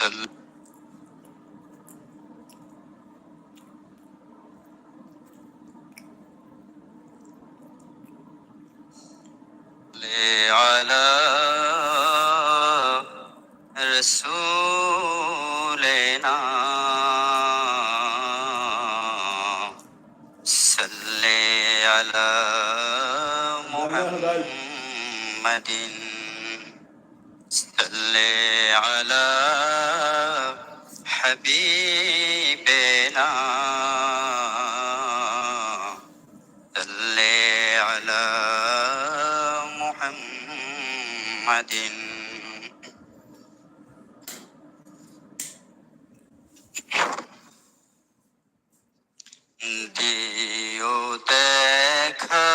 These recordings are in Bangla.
the দিবে না। সাল্লি আলা মুহাম্মাদিন। দিও দেখা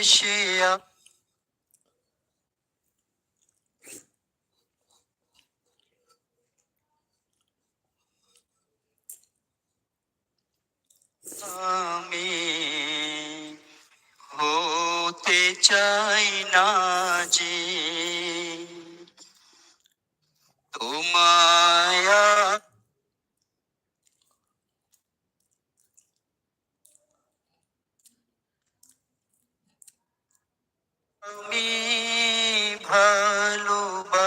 এশিয়া আমি হতে চাই না যে তোমায় আমি ভালোবাসি।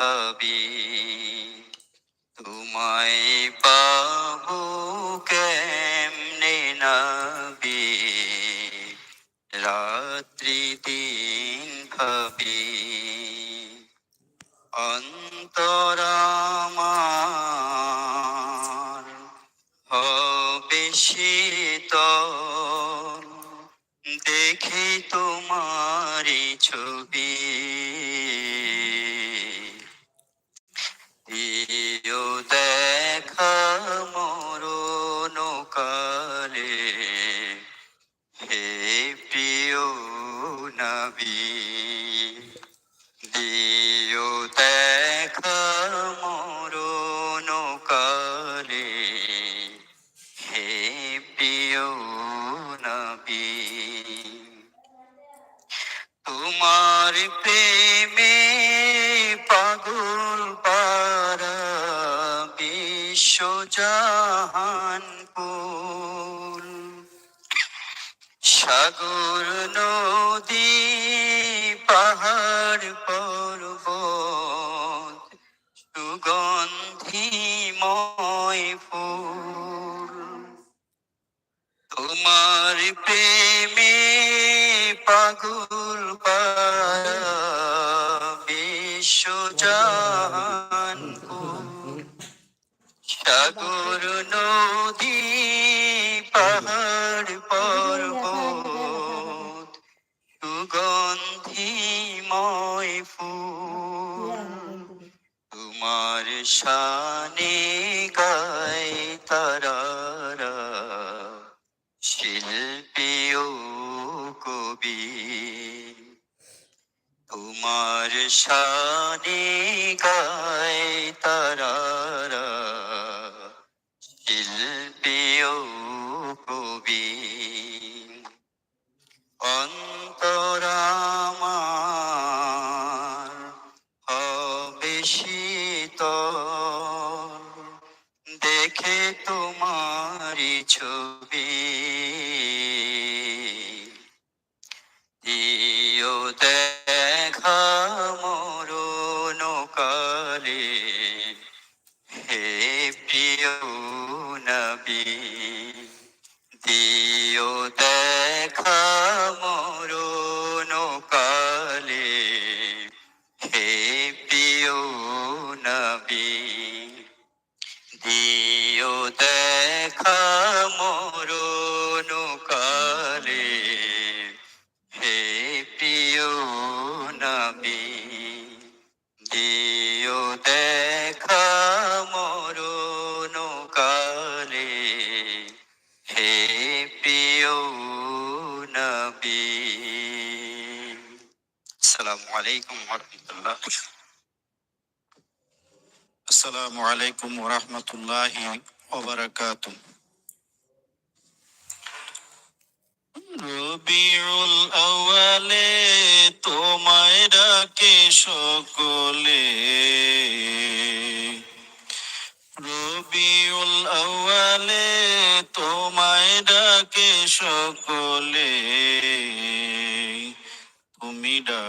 ভাবি তোমায় পাবো কেমনে নাবি? রাত্রি দিন ভাবি অন্তরামা কালে হে প্রিয় নবী ঘুরনো শানে গায় তারারা শিল্পী ও কবি অন্তরামার হবে শীতল। দেখে তোমারি ছবি। দিও আলাইকুম ওয়া আসসালামু আলাইকুম ওরহমতুল্লাহি ওবারাকাতুহ রবিউল আউয়ালে তোমায় ডাকে সকলে। রবিউল আউয়ালে তোমায় ডাকে সকলে।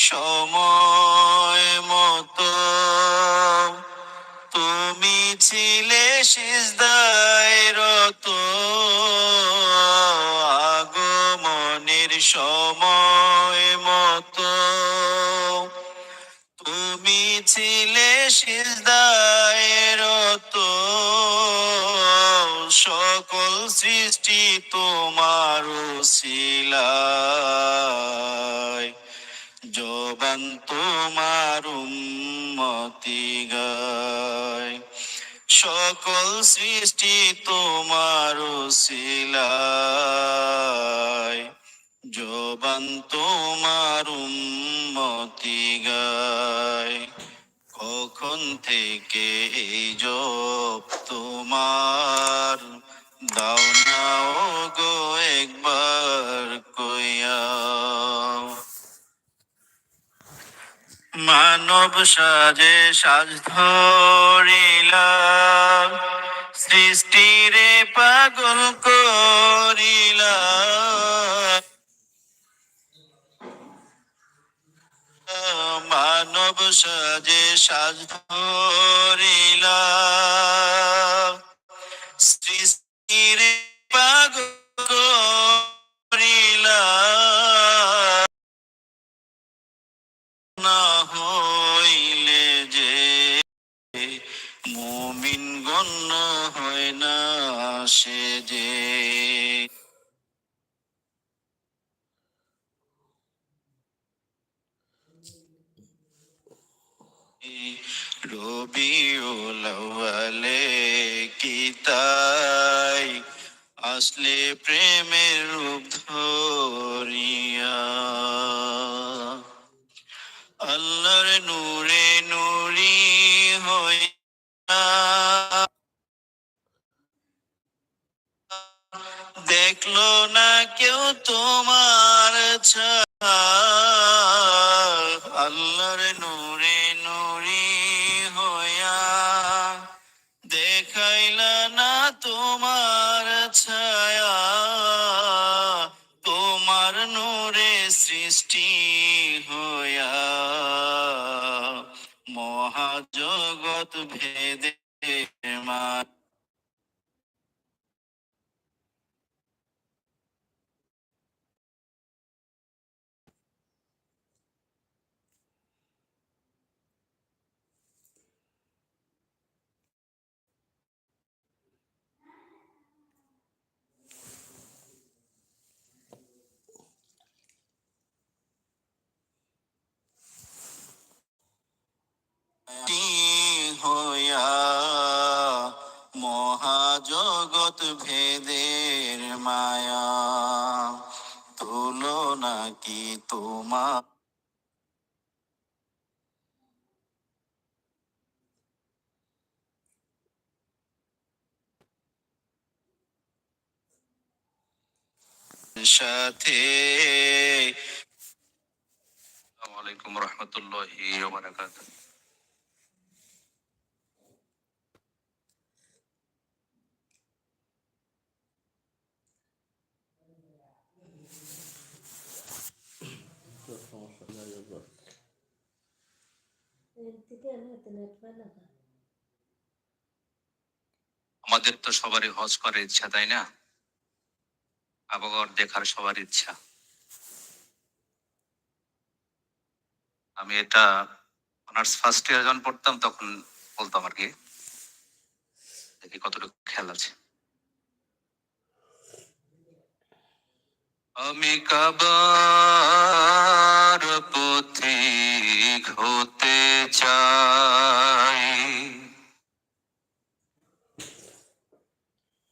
সময় মতো। তুমি ছিলে রত। আগমনের সময় মতো। তুমি ছিলে রত। সকল সৃষ্টি তোমার শিলায় জবান তোমার গায়। সকল সৃষ্টি তোমার শিলায়। জবান তোমার উন্মতি গায়। কখন থেকে এই জব তোমার? দাও মানব সাজে সাজ ধরিলাম সৃষ্টিরে পাগল করিলাম। মানব সাজে সাজ ধরিলাম। আসলে প্রেমের রূপ ধরিয়া। আল্লাহর নূরে নুরি হইয়া দেখল না কেউ তোমার ছায়া। আল্লাহর হইয়া মহাজগত ভেদে মা হইয়া মহাজগৎ ভেদের মায়া। তুলনা নাকি তোমার? সাথে আসসালামু আলাইকুম রহমতুল্লাহি ওয়া আমাদের তো সবারই হজ করার ইচ্ছা, তাই না? আবহাওয়ার দেখার সবার ইচ্ছা। আমি এটা অনার্স ফার্স্ট ইয়ার যখন পড়তাম তখন বলতাম আর কি, দেখি কতটুকু খেয়াল আছে। আমি কাবার পথিক হতে চাই।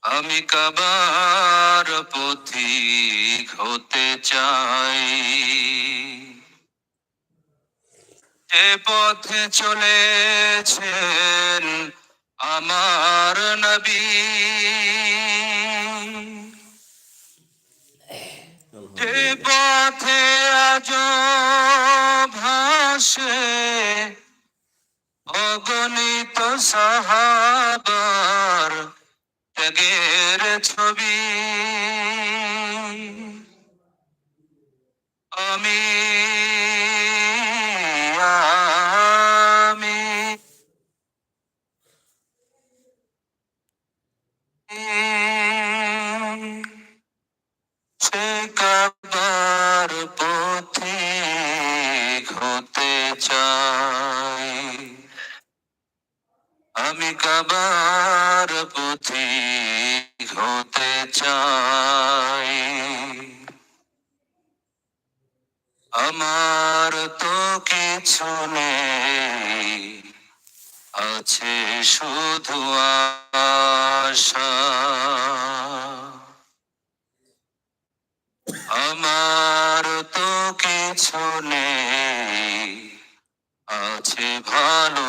আমি কাবার পথিক হতে চাই। যে পথে চলেছেন আমার নবী। যে পথে আজ ভাসে অগণিত সাহাবার ছবি আমি আমি সে কাবার পথে হতে চাই আমি কাবার পথে হতে চাই আমার তো কিছু নেই আছে শুধু আশা। আমার তো কিছু নেই আছে ভালোবাসা।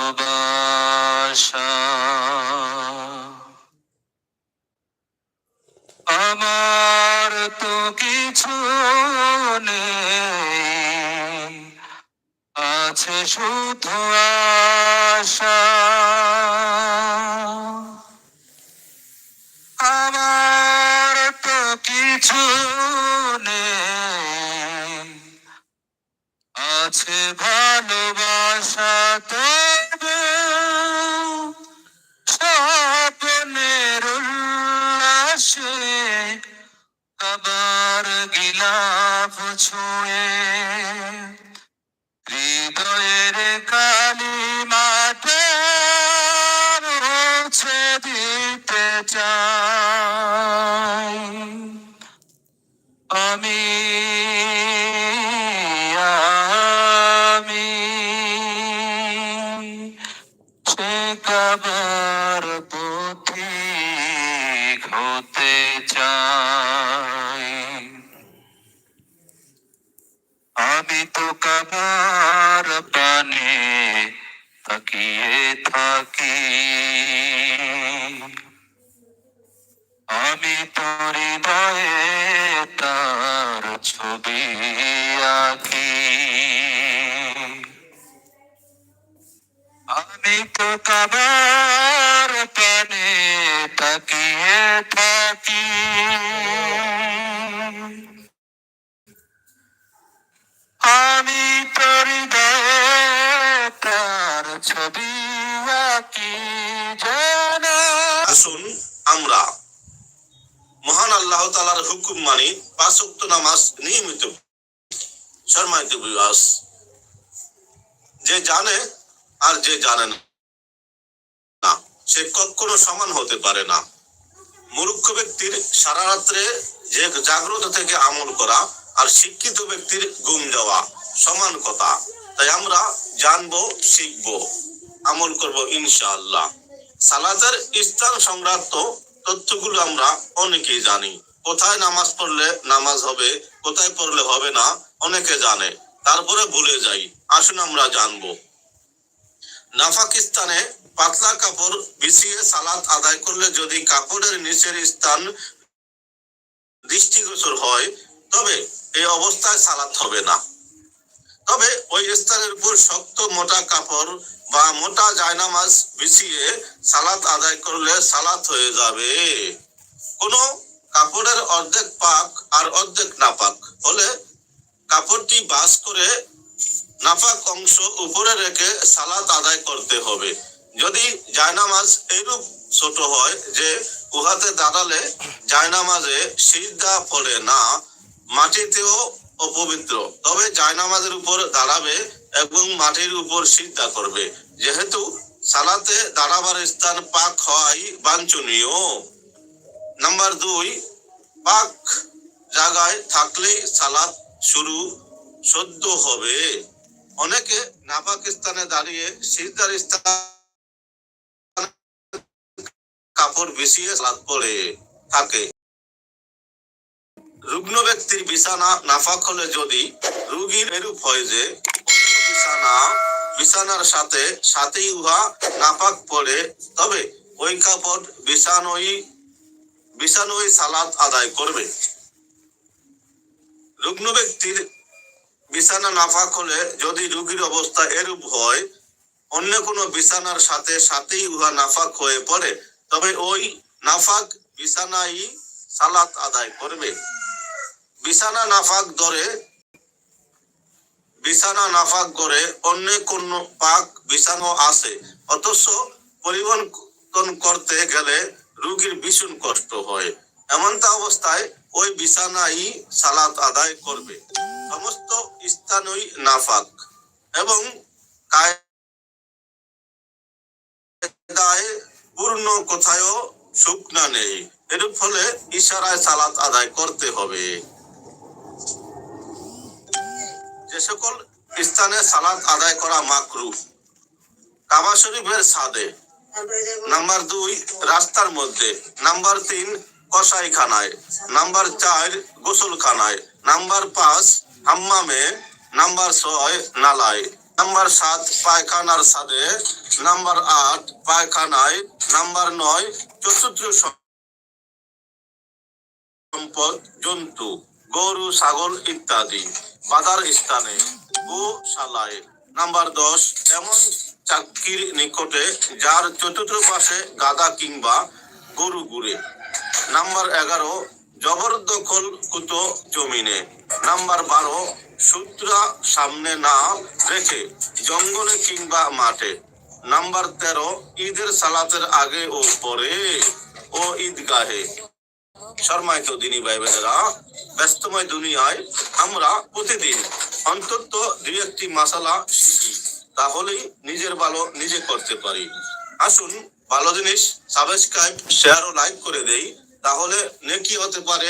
আমার তো কিছু নেই। আছে শুধু আশা। আমার তো কিছু আছে ভালোবাসা তবে আবার গিলাফ ছুঁয়ে। হৃদয়ের কালি জাগ্রত থেকে আমল করা আর শিক্ষিত ব্যক্তির ঘুম যাওয়া সমান কথা। তাই আমরা জানব, শিখব, আমল করব ইনশাআল্লাহ। সালাতের স্থান সংক্রান্ত তথ্যগুলো আমরা অনেকেই জানি। কোথায় নামাজ পড়লে নামাজ হবে, কোথায় পড়লে হবে না, অনেকে জানে। তারপরে ভুলে যাই। আসুন আমরা জানব। নাফাকিস্তানে পাতলা কাপড় বিছিয়ে সালাত আদায় করলে যদি কাপড়ের নিচের স্থান দৃষ্টিগোচর হয়, তবে এই অবস্থায় সালাত হবে না। তবে ওই স্থানের উপর শক্ত মোটা কাপড় বা মোটা জায়নামাজ বিছিয়ে সালাত আদায় করলে সালাত হয়ে যাবে। কোন কাপড়ের অর্ধেক পাক আর অর্ধেক নাপাক হলে কাপড়টি বাস করে নাপাক অংশ উপরে রেখে সালাত আদায় করতে হবে। যদি জায়নামাজ এরূপ ছোট হয় যে উহাতে দাঁড়ালে জায়নামাজে সিজদা পড়ে না, মাটিতেও অপবিত্র। তবে জায়নামাজের উপর দাঁড়াবে এবং মাটির উপর সিদ্ধা করবে। যেহেতু সালাতে দাঁড়াবার স্থান পাক হওয়াই বাঞ্ছনীয়। নাম্বার দুই, পাক জায়গায় থাকলেই সালাত শুরু সদ্য হবে। অনেকে নাপাক স্থানে দাঁড়িয়ে সিজদার স্থান কাপড় বিছিয়ে সালাত পড়ে থাকে। রুগ্ন ব্যক্তির বিছানা নাফাক হলে যদি রুগীর এরূপ হয় যে বিছানা, বিছানার সাথে সাথেই উহা নাপাক পড়ে, তবে ওই কাপড় বিছানোই বিছানোই সালাত আদায় করবে। রুগ্ন ব্যক্তির বিছানা নাফাক হলে যদি রুগীর অবস্থা এরূপ হয়, অন্য কোনো বিছানার সাথে সাথেই উহা নাফাক হয়ে পড়ে তবে ওই নাফাক বিছানাই সালাত আদায় করবে। বিছানা নাফাক ধরে, বিছানা নাফাক করে অন্য কোন পাক বিছানো আছে। অথচ পরিবর্তন করতে গেলে রোগীর ভীষণ কষ্ট হয়। এমনটা অবস্থায় ওই বিছানাই সালাত আদায় করবে। সমস্ত স্থানই নাফাক এবং কায়দায় পূর্ণ কোথায়ও শুকনা নেই। এর ফলে ইশারায় সালাত আদায় করতে হবে। যে সকল স্থানে সালাত আদায় করা মাকরু কাবা শরীফের সাদে। নাম্বার দুই, রাস্তার মধ্যে। নাম্বার তিন, কসাইখানায়। নাম্বার চার, গোসলখানায়। নাম্বার পাঁচ, হাম্মামে। নাম্বার ছয়, নালায়। নাম্বার সাত, পায়খানার সাদে। নাম্বার আট, পায়খানায়। নাম্বার নয়, চতুর্থ সম্পদ, জন্তু, গরু, ছাগল ইত্যাদি। বাজার স্থানে গোশালায় নাম্বার দশ, এমন চাকরির নিকটে, যার চতুর্থ পাশে গাদা কিংবা গরু গুড়ে নাম্বার এগারো, জবরদখল কুত জমিনে। নাম্বার বারো, সূত্রা সামনে না রেখে জঙ্গলে কিংবা মাঠে। নাম্বার তেরো, ঈদের সালাতের আগে ও পরে ও ঈদগাহে। শর্মায়িত দিনী ভাই বোনেরা ব্যস্তময় দুনিয়ায় আমরা প্রতিদিন অন্তত দুই একটি মাসালা শিখি, তাহলেই নিজের ভালো নিজে করতে পারি। আসুন ভালো জিনিস সাবস্ক্রাইব শেয়ার ও লাইক করে দেই, তাহলে নেকি হতে পারে